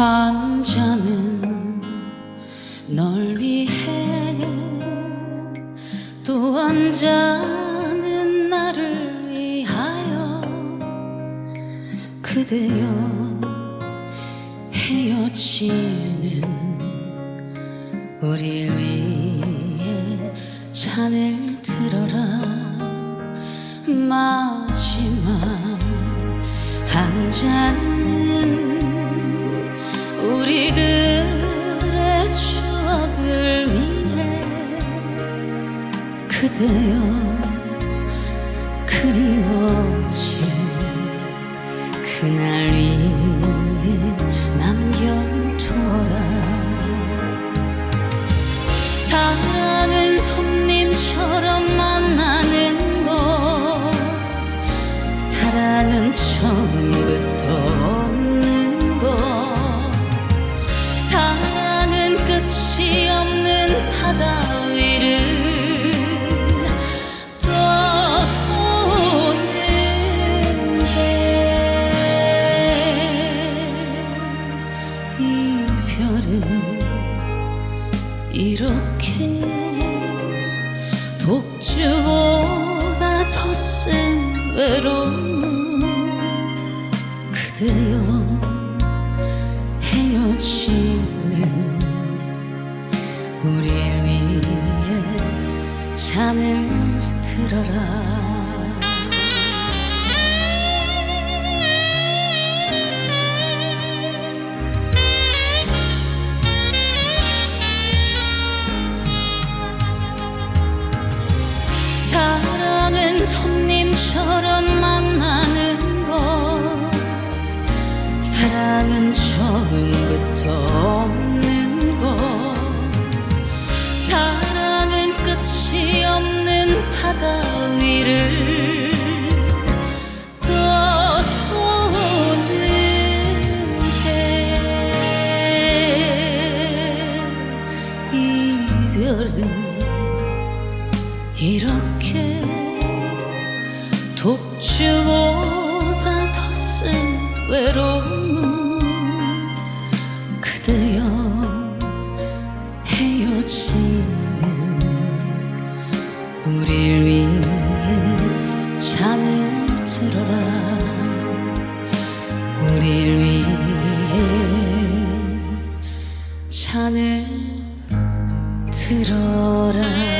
한 잔은 널 위해 또 한 잔은 나를 위하여 그대여 헤어지는 우릴 위해 잔을 들어라. 마지막 한 잔은 우리들의 추억을 위해 그대여 그리워진 그날 위해 남겨두어라. 사랑은 손님처럼 만나 이렇게 독주보다 더 센 외로움 그대여 헤어지는 우릴 위해 잔을 들어라 손님처럼 만나는 것 사랑은 처음부터 없는 것 사랑은 끝이 없는 바다 위를 떠도는데 이별은 이렇게 독주보다 더 센 외로움 그대여 헤어지는 우릴 위해 잔을 들어라. 우릴 위해 잔을 들어라